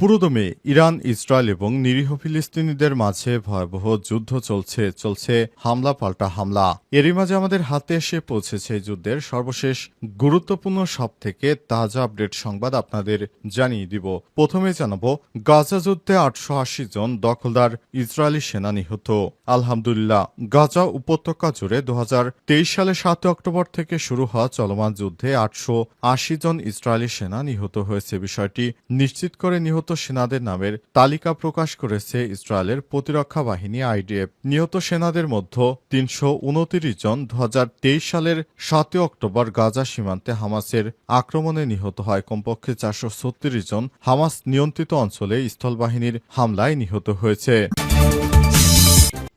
পুরোদমে Iran, Israel এবং নিরীহ ফিলিস্তিনিদের মাঝে ভয়াবহ যুদ্ধ চলছে চলছে হামলা পাল্টা হামলা। এরই মাঝে আমাদের হাতে এসে পৌঁছেছে যুদ্ধের সর্বশেষ গুরুত্বপূর্ণ সব থেকে তাজা আপডেট সংবাদ আপনাদের জানিয়ে দিব। প্রথমে জানাব, গাজা যুদ্ধে আটশো আশি জন দখলদার ইসরায়েলি সেনা নিহত। আলহামদুলিল্লাহ, গাজা উপত্যকা জুড়ে দু হাজার তেইশ সালে সাত অক্টোবর থেকে শুরু হওয়া চলমান যুদ্ধে আটশো আশি জন ইসরায়েলি সেনা নিহত হয়েছে। বিষয়টি নিশ্চিত করে নিহত সেনাদের নামের তালিকা প্রকাশ করেছে ইসরায়েলের প্রতিরক্ষা বাহিনী আইডিএফ। নিহত সেনাদের মধ্যে তিনশো উনতিরিশ জন দু হাজার তেইশ সালের সাতই অক্টোবর গাজা সীমান্তে হামাসের আক্রমণে নিহত হয়। কমপক্ষে চারশো ছত্রিশ জন হামাস নিয়ন্ত্রিত অঞ্চলে স্থলবাহিনীর হামলায় নিহত হয়েছে।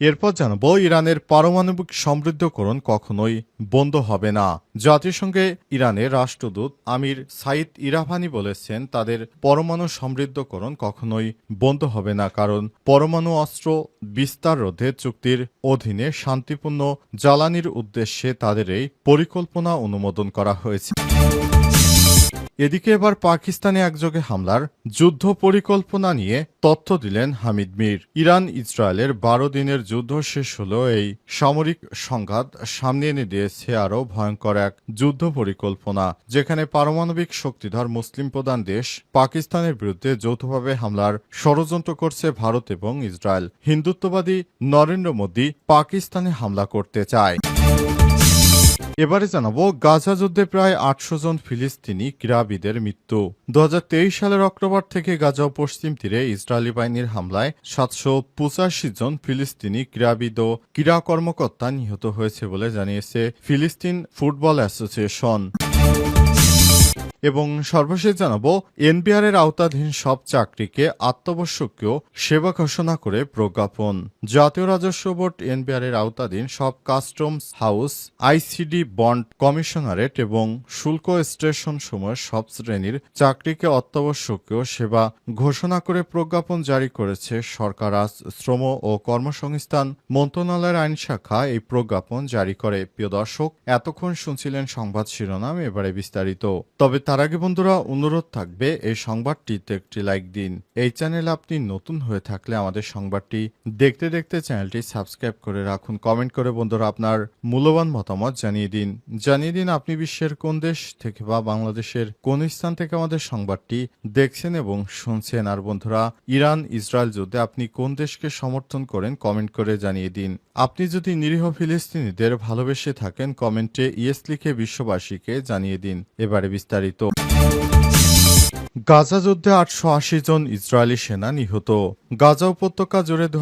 এরপর জানাব ইরানের পারমাণবিক সমৃদ্ধকরণ কখনোই বন্ধ হবে না। জাতিসংঘে ইরানের রাষ্ট্রদূত আমির সাইদ ইরাভানি বলেছেন, তাদের পরমাণু সমৃদ্ধকরণ কখনোই বন্ধ হবে না, কারণ পরমাণু অস্ত্র বিস্তার রোধে চুক্তির অধীনে শান্তিপূর্ণ জ্বালানির উদ্দেশ্যে তাদের এই পরিকল্পনা অনুমোদন করা হয়েছে। এদিকে এবার পাকিস্তানে একযোগে হামলার যুদ্ধ পরিকল্পনা নিয়ে তথ্য দিলেন হামিদ মির। ইরান ইসরায়েলের বারো দিনের যুদ্ধ শেষ হলো এই সামরিক সংঘাত সামনে এনে দিয়েছে আরও ভয়ঙ্কর এক যুদ্ধ পরিকল্পনা, যেখানে পারমাণবিক শক্তিধর মুসলিম প্রধান দেশ পাকিস্তানের বিরুদ্ধে যৌথভাবে হামলার ষড়যন্ত্র করছে ভারত এবং ইসরায়েল। হিন্দুত্ববাদী নরেন্দ্র মোদী পাকিস্তানে হামলা করতে চায়। এবারে জানাব, গাজা যুদ্ধে প্রায় আটশো জন ফিলিস্তিনি ক্রীড়াবিদের মৃত্যু। দু হাজার তেইশ সালের অক্টোবর থেকে গাজা পশ্চিম তীরে ইসরায়েলি বাহিনীর হামলায় সাতশো পঁচাশি জন ফিলিস্তিনি ক্রীড়াবিদ ও ক্রীড়া কর্মকর্তা নিহত হয়েছে বলে জানিয়েছে ফিলিস্তিন ফুটবল অ্যাসোসিয়েশন। এবং সর্বশেষ জানাব এনপিআর এর আওতাধীন সব চাকরিকে আত্মাবশ্যকীয় সেবা ঘোষণা করে প্রজ্ঞাপন। জাতীয় রাজস্ব বোর্ড এনপিআর এর আওতাধীন সব customs house, ICD bond commissionerate এবং শুল্ক স্টেশন সময় সব শ্রেণির চাকরিকে অত্যাবশ্যকীয় সেবা ঘোষণা করে প্রজ্ঞাপন জারি করেছে সরকার। আজ শ্রম ও কর্মসংস্থান মন্ত্রণালয়ের আইন শাখা এই প্রজ্ঞাপন জারি করে। প্রিয় দর্শক, এতক্ষণ শুনছিলেন সংবাদ শিরোনাম, এবারে বিস্তারিত। তবে তার আগে বন্ধুরা, অনুরোধ থাকবে এই সংবাদটিতে একটি লাইক দিন। এই চ্যানেলে আপনি নতুন হয়ে থাকলে আমাদের সংবাদটি দেখতে দেখতে চ্যানেলটি সাবস্ক্রাইব করে রাখুন। কমেন্ট করে বন্ধুরা, আপনার মূল্যবান মতামত জানিয়ে দিন। জানিয়ে দিন আপনি বিশ্বের কোন দেশ থেকে বা বাংলাদেশের কোন স্থান থেকে আমাদের সংবাদটি দেখছেন এবং শুনছেন। আর বন্ধুরা, ইরান, ইসরায়েল যুদ্ধে আপনি কোন দেশকে সমর্থন করেন কমেন্ট করে জানিয়ে দিন। আপনি যদি নিরীহ ফিলিস্তিনিদের ভালোবেসে থাকেন কমেন্টে ইয়েস লিখে বিশ্ববাসীকে জানিয়ে দিন। এবারে বিস্তারিত esto. গাজা যুদ্ধে আটশো আশি জন ইসরায়েলি সেনা নিহত। গাজা উপত্যকা জুড়ে দু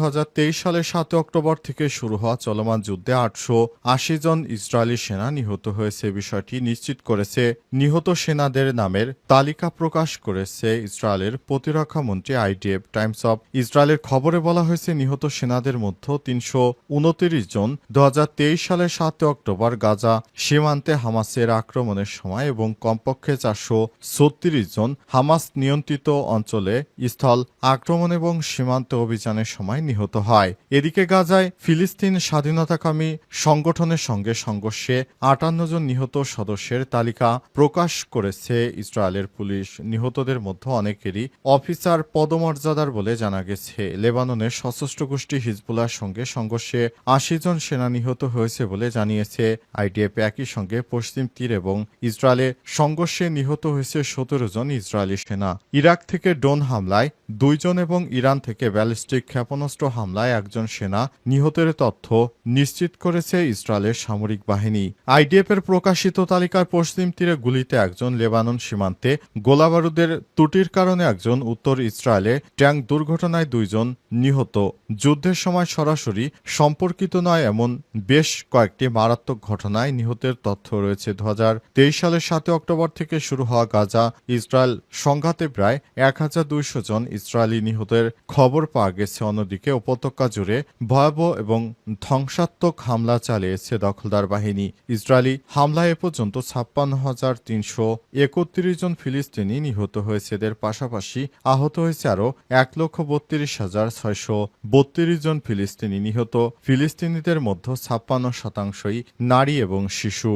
সালের সাত অক্টোবর থেকে শুরু হওয়া চলমান যুদ্ধে আটশো আশি জন ইসরায়েলি সেনা নিহত হয়েছে বিষয়টি নিশ্চিত করেছে। নিহত সেনাদের নামের তালিকা প্রকাশ করেছে ইসরায়েলের প্রতিরক্ষা মন্ত্রী আইডিএফ টাইমস অব ইসরায়েলের খবরে বলা হয়েছে, নিহত সেনাদের মধ্যে তিনশো উনতিরিশ জন দু হাজার তেইশ সালের সাত অক্টোবর গাজা সীমান্তে হামাসের আক্রমণের সময় এবং কমপক্ষে চারশো ছত্রিশ জন হামাস নিয়ন্ত্রিত অঞ্চলে স্থল আক্রমণ এবং সীমান্ত অভিযানের সময় নিহত হয়। এদিকে গাজায় ফিলিস্তিন স্বাধীনতাকামী সংগঠনের সঙ্গে সংঘর্ষে আটান্ন জন নিহত সদস্যের তালিকা প্রকাশ করেছে ইসরায়েলের পুলিশ। নিহতদের মধ্যে অনেকেরই অফিসার পদমর্যাদার বলে জানা গেছে। লেবাননের সশস্ত্র গোষ্ঠী হিজবুলার সঙ্গে সংঘর্ষে আশি জন সেনা নিহত হয়েছে বলে জানিয়েছে। আইডিএফ একই সঙ্গে পশ্চিম তীর এবং ইসরায়েলে সংঘর্ষে নিহত হয়েছে সতেরো জন ইসরায়েলি সেনা। ইরাক থেকে ড্রোন হামলায় দুইজন এবং ইরান থেকে ব্যালিস্টিক ক্ষেপণাস্ত্র হামলায় একজন সেনা। নিহতের তথ্য নিশ্চিত করেছে ইসরায়েলের সামরিক বাহিনী। আইডিএফ এর প্রকাশিত তালিকায় পশ্চিম তীরে গুলিতে একজন লেবানন সীমান্তে গোলাবারুদের ত্রুটির কারণে একজন উত্তর ইসরায়েলে ট্যাঙ্ক দুর্ঘটনায় দুইজন নিহত। যুদ্ধের সময় সরাসরি সম্পর্কিত নয়, এমন বেশ কয়েকটি মারাত্মক ঘটনায় নিহতের তথ্য রয়েছে। দু হাজার তেইশ সালের সাত অক্টোবর থেকে শুরু হওয়া গাজা ইসরায়েল সংঘাতে প্রায় এক হাজার দুইশো জন ইসরায়েলি নিহতের খবর পাওয়া গেছে। অন্যদিকে উপত্যকা জুড়ে ভয়াবহ এবং ধ্বংসাত্মক হামলা চালিয়েছে দখলদার বাহিনী। ইসরায়েলি হামলায় এ পর্যন্ত ছাপ্পান্ন হাজার তিনশো একত্রিশ জন ফিলিস্তিনি নিহত হয়েছে। এদের পাশাপাশি আহত হয়েছে আরও এক লক্ষ বত্রিশ হাজার ছয়শো বত্রিশ জন ফিলিস্তিনি নিহত। ফিলিস্তিনিদের মধ্যে ছাপ্পান্ন শতাংশই নারী এবং শিশু।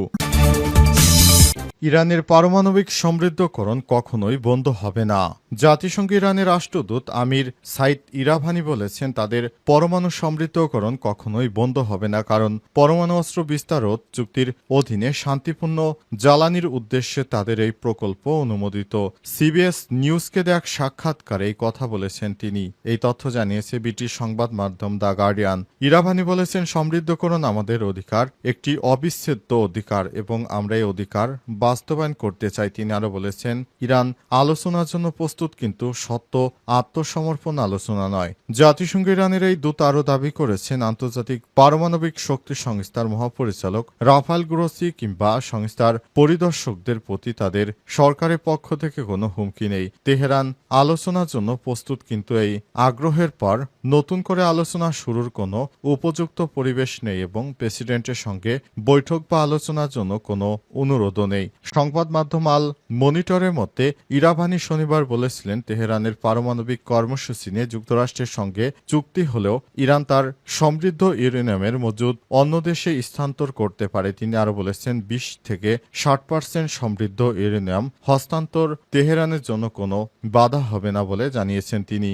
ইরানের পারমাণবিক সমৃদ্ধকরণ কখনোই বন্ধ হবে না। জাতিসংঘ ইরানের রাষ্ট্রদূত আমির সাইদ ইরাভানি বলেছেন, তাদের পরমাণু সমৃদ্ধকরণ কখনোই বন্ধ হবে না, কারণ পরমাণু অস্ত্র বিস্তারত চুক্তির অধীনে শান্তিপূর্ণ জ্বালানির উদ্দেশ্যে তাদের এই প্রকল্প অনুমোদিত। সিবিএস নিউজকে দেয়া এক সাক্ষাৎকারে এই কথা বলেছেন তিনি। এই তথ্য জানিয়েছে ব্রিটিশ সংবাদ মাধ্যম দ্য গার্ডিয়ান। ইরাভানি বলেছেন, সমৃদ্ধকরণ আমাদের অধিকার, একটি অবিচ্ছেদ্য অধিকার, এবং আমরা এই অধিকার বাস্তবায়ন করতে চায় তিনি আরও বলেছেন, ইরান আলোচনার জন্য প্রস্তুত কিন্তু সত্য আত্মসমর্পণ আলোচনা নয়। জাতিসংঘ ইরানের এই দূত আরও দাবি করেছেন, আন্তর্জাতিক পারমাণবিক শক্তি সংস্থার মহাপরিচালক রাফাল গ্রোসি কিংবা সংস্থার পরিদর্শকদের প্রতি তাদের সরকারের পক্ষ থেকে কোনো হুমকি নেই। তেহরান আলোচনার জন্য প্রস্তুত কিন্তু এই আগ্রহের পর নতুন করে আলোচনা শুরুর কোনো উপযুক্ত পরিবেশ নেই এবং প্রেসিডেন্টের সঙ্গে বৈঠক বা আলোচনার জন্য কোনো অনুরোধও নেই। সংবাদ মাধ্যম আল মনিটরের মতে ইরাভানি শনিবার বলেছিলেন তেহরানের পারমাণবিক কর্মসূচি নিয়ে যুক্তরাষ্ট্রের সঙ্গে চুক্তি হলেও ইরান তার সমৃদ্ধ ইউরেনিয়ামের মজুদ অন্য দেশে স্থানান্তর করতে পারে। তিনি আরও বলেছেন, বিশ থেকে ষাট পার্সেন্ট সমৃদ্ধ ইউরেনিয়াম হস্তান্তর তেহরানের জন্য কোনো বাধা হবে না বলে জানিয়েছেন তিনি।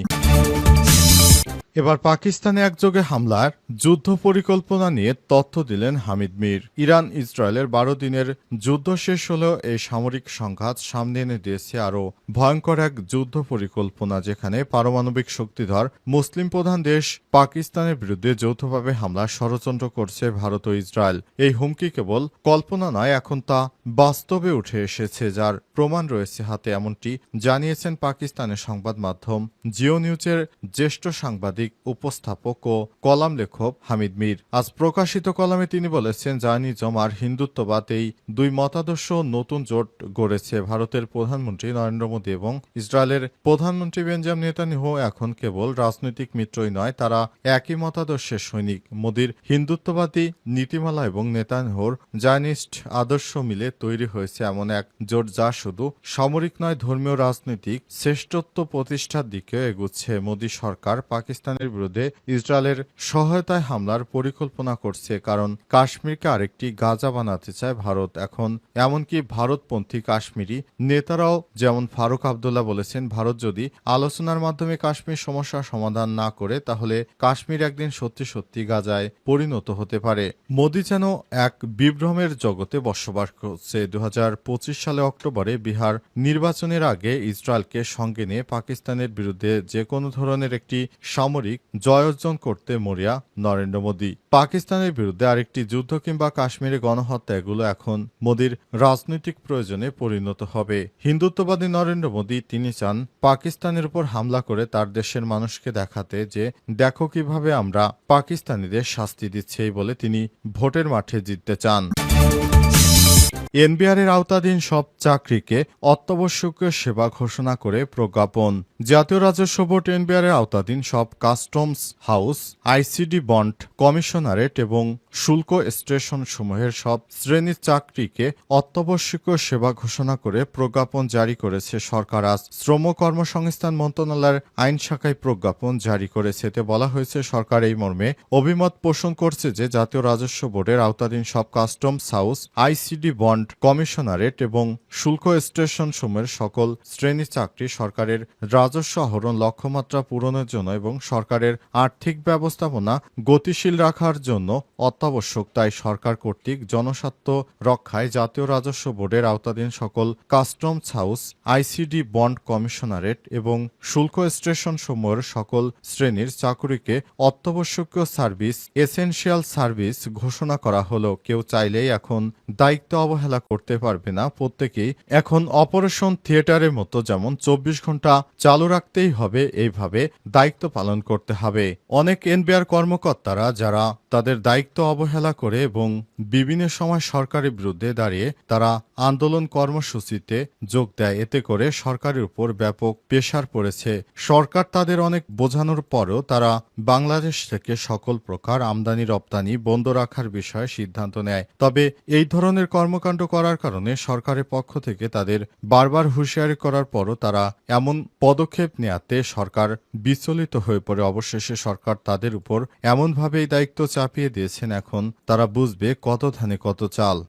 এবার পাকিস্তানে একযোগে হামলার যুদ্ধ পরিকল্পনা নিয়ে তথ্য দিলেন হামিদ মির। ইরান, ইসরায়েলের বারো দিনের যুদ্ধ শেষ হলেও এই সামরিক সংঘাত সামনে এনে দিয়েছে আরও ভয়ঙ্কর এক যুদ্ধ পরিকল্পনা, যেখানে পারমাণবিক শক্তিধর মুসলিম প্রধান দেশ পাকিস্তানের বিরুদ্ধে যৌথভাবে হামলা ষড়যন্ত্র করছে ভারত ও ইসরায়েল। এই হুমকি কেবল কল্পনা নয়, এখন তা বাস্তবে উঠে এসেছে, যার প্রমাণ রয়েছে হাতে এমনটি জানিয়েছেন পাকিস্তানের সংবাদ মাধ্যম জিও নিউজের জ্যেষ্ঠ সাংবাদিক, উপস্থাপক ও কলাম লেখক হামিদ মির। আজ প্রকাশিত কলামে তিনি বলেছেন জায়নিজম আর হিন্দুত্ববাদ এই দুই মতাদর্শ নতুন জোট গড়েছে। ভারতের প্রধানমন্ত্রী নরেন্দ্র মোদী এবং ইসরায়েলের প্রধানমন্ত্রী বেঞ্জাম নেতানিয়াহু এখন কেবল রাজনৈতিক মিত্রই নয়, তারা একই মতাদর্শের সৈনিক। মোদীর হিন্দুত্ববাদী নীতিমালা এবং নেতানিয়াহুর জায়নিস্ট আদর্শ মিলে তৈরি হয়েছে এমন এক জোট যা শুধু সামরিক নয়, ধর্মীয় রাজনৈতিক শ্রেষ্ঠত্ব প্রতিষ্ঠার দিকে এগুচ্ছে। মোদী সরকার পাকিস্তানের বিরুদ্ধে ইসরায়েলের সহায়তায় হামলার পরিকল্পনা করছে, কারণ কাশ্মীরকে আরেকটি গাজা বানাতে চায় ভারত। এখন এমনকি ভারতপন্থী কাশ্মীরি নেতারাও, যেমন ফারুক আবদুল্লাহ বলেছেন, ভারত যদি আলোচনার মাধ্যমে কাশ্মীর সমস্যার সমাধান না করে, তাহলে কাশ্মীর একদিন সত্যি সত্যি গাজায় পরিণত হতে পারে। মোদী যেন এক বিভ্রমের জগতে বসবাস করছে দু সালে অক্টোবরে বিহার নির্বাচনের আগে ইসরায়েলকে সঙ্গে নিয়ে পাকিস্তানের বিরুদ্ধে যে কোনো ধরনের একটি সামরিক জয় অর্জন করতে মরিয়া নরেন্দ্র মোদী। পাকিস্তানের বিরুদ্ধে আরেকটি যুদ্ধ কিংবা কাশ্মীরে গণহত্যা এগুলো এখন মোদীর রাজনৈতিক প্রয়োজনে পরিণত হবে। হিন্দুত্ববাদী নরেন্দ্র মোদী তিনি চান পাকিস্তানের উপর হামলা করে তার দেশের মানুষকে দেখাতে যে, দেখো কীভাবে আমরা পাকিস্তানিদের শাস্তি দিচ্ছি বলে তিনি ভোটের মাঠে জিততে চান। এনবিআরের আওতাধীন সব চাকরিকে অত্যাবশ্যকীয় সেবা ঘোষণা করে প্রজ্ঞাপন। জাতীয় রাজস্ব বোর্ড এনবিআরের আওতাধীন সব customs house, ICD bond, commissionerate এবং শুল্ক স্টেশন সমূহের সব শ্রেণির চাকরিকে অত্যাবশ্যকীয় সেবা ঘোষণা করে প্রজ্ঞাপন জারি করেছে সরকার। আজ শ্রম কর্মসংস্থান মন্ত্রণালয়ের আইন শাখায় প্রজ্ঞাপন জারি করেছে। এতে বলা হয়েছে, সরকার এই মর্মে অভিমত পোষণ করছে যে জাতীয় রাজস্ব বোর্ডের আওতাধীন সব customs house, ICD bond commissionerate এবং শুল্ক স্টেশন সমূহের সকল শ্রেণি চাকরি সরকারের রাজস্ব আহরণ লক্ষ্যমাত্রা পূরণের জন্য এবং সরকারের আর্থিক ব্যবস্থাপনা গতিশীল রাখার জন্য অত্যাবশ্যক। তাই সরকার কর্তৃক জনস্বার্থ রক্ষায় জাতীয় রাজস্ব বোর্ডের আওতাধীন সকল customs house, ICD bond commissionerate এবং শুল্ক স্টেশন সমূহের সকল শ্রেণির চাকুরিকে অত্যাবশ্যকীয় সার্ভিস, এসেনশিয়াল সার্ভিস ঘোষণা করা হলো। কেউ চাইলেই এখন দায়িত্ব অবহেলা করতে পারবে না প্রত্যেকেই। এখন অপারেশন থিয়েটারের মতো যেমন চব্বিশ ঘণ্টা চালু রাখতেই হবে, এইভাবে দায়িত্ব পালন করতে হবে। অনেক এনবিআর কর্মকর্তারা যারা তাদের দায়িত্ব অবহেলা করে এবং বিভিন্ন সময় সরকারের বিরুদ্ধে দাঁড়িয়ে তারা আন্দোলন কর্মসূচিতে যোগ দেয়। এতে করে সরকারের উপর ব্যাপক প্রেশার পড়েছে। সরকার তাদের অনেক বোঝানোর পরও তারা বাংলাদেশ থেকে সকল প্রকার আমদানি, রপ্তানি বন্ধ রাখার বিষয়ে সিদ্ধান্ত নেয়। তবে এই ধরনের কর্মকাণ্ড করার কারণে সরকারের পক্ষ থেকে তাদের বারবার হুঁশিয়ারি করার পরও তারা এমন পদক্ষেপ নেয়াতে সরকার বিচলিত হয়ে পড়ে। অবশেষে সরকার তাদের উপর এমনভাবে এই দায়িত্ব চাপিয়ে দিয়েছেন এখন। তারা বুঝবে কত ধানে কত চাল।